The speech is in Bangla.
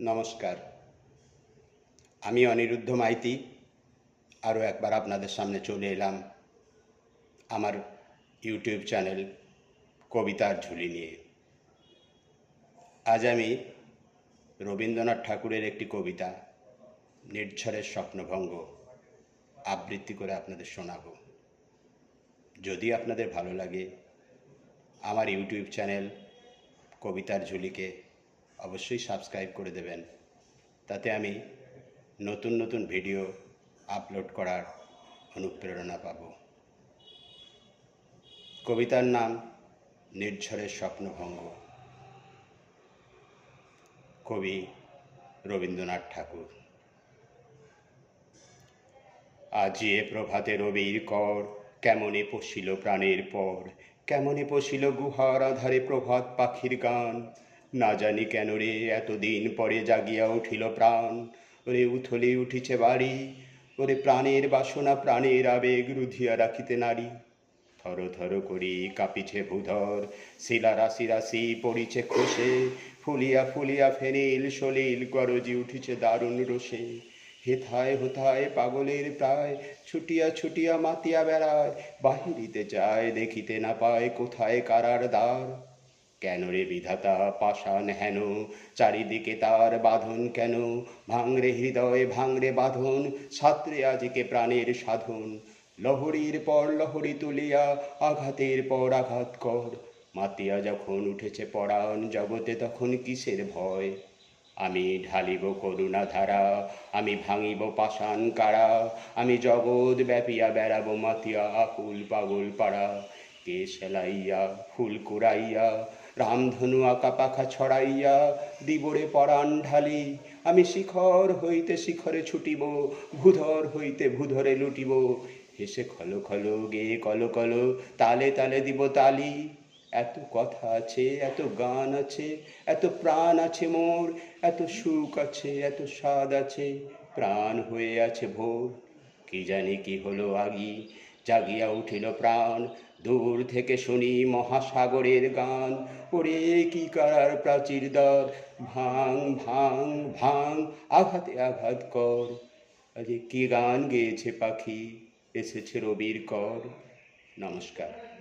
নমস্কার। আমি অনিরুদ্ধ মাইতি। আরও একবার আপনাদের সামনে চলে এলাম আমার ইউটিউব চ্যানেল কবিতার ঝুলি নিয়ে। আজ আমি রবীন্দ্রনাথ ঠাকুরের একটি কবিতা, নির্ঝরের স্বপ্নভঙ্গ, আবৃত্তি করে আপনাদের শোনাব। যদি আপনাদের ভালো লাগে, আমার ইউটিউব চ্যানেল কবিতার ঝুলিকে অবশ্যই সাবস্ক্রাইব করে দেবেন। তাতে আমি নতুন নতুন ভিডিও আপলোড করার অনুপ্রেরণা পাব। কবিতার নাম নির্ঝরের স্বপ্নভঙ্গ। কবি রবীন্দ্রনাথ ঠাকুর। আজি এ প্রভাতে রবির কর, কেমনে পশিল প্রাণের পর, কেমনে পশিল গুহার আধারে প্রভাত পাখির গান না জানি কেন রে, এতদিন পরে জাগিয়া উঠিল প্রাণ। ওরে উথলে উঠিছে বাড়ি, ওরে প্রাণের বাসনা, প্রাণের আবেগ রুধিয়া রাখিতে নারী। থর থর করি কাঁপিছে ভূধর, শিলা রাশি রাশি পড়িছে খসে। ফুলিয়া ফুলিয়া ফেনিল সলিল গরজি উঠিছে দারুণ রোষে। হেথায় হোথায় পাগলের প্রায়, ছুটিয়া ছুটিয়া মাতিয়া বেড়ায়। বাহিরিতে যায়, দেখিতে না পায় কোথায় কারার দ্বার। কেন রে বিধাতা? পাষাণ হেন চারিদিকে তার বাঁধন কেন? ভাঙরে হৃদয়, ভাঙরে বাঁধন ছাত্রে আজিকে প্রাণের সাধন। লহরীর পর লহরী তুলিয়া, আঘাতের পর আঘাত কর। মাতিয়া যখন উঠেছে পরাণ, জগতে তখন কিসের ভয়? আমি ঢালিব করুণা ধারা আমি ভাঙিব পাষাণ কারা? আমি জগৎ ব্যাপিয়া বেড়াবো মাতিয়া, আকুল পাগল পাড়া। কে সেলাইয়া, ফুল কুড়াইয়া রামধনু আঁকা পাখা ছড়াইয়া দিবরে পরাণ ঢালি। আমি শিখর হইতে শিখরে ছুটিব, ভূধর হইতে ভূধরে লুটিব। হেসে খলো খলো গে, কলো কলো, তালে তালে দিব তালি। এত কথা আছে, এত গান আছে, এত প্রাণ আছে মোর। এত সুখ আছে, এত স্বাদ আছে, প্রাণ হয়ে আছে ভোর। কি জানি কি হলো আগি, জাগিয়া উঠিল প্রাণ। দূর থেকে শুনি মহাসাগরের গান। ওরে কি কার প্রাচীর দর ভাং ভাং ভাং, আঘাতে আঘাত কর। আজ কি গান গেয়েছে পাখি? এসেছে রবির কর। নমস্কার।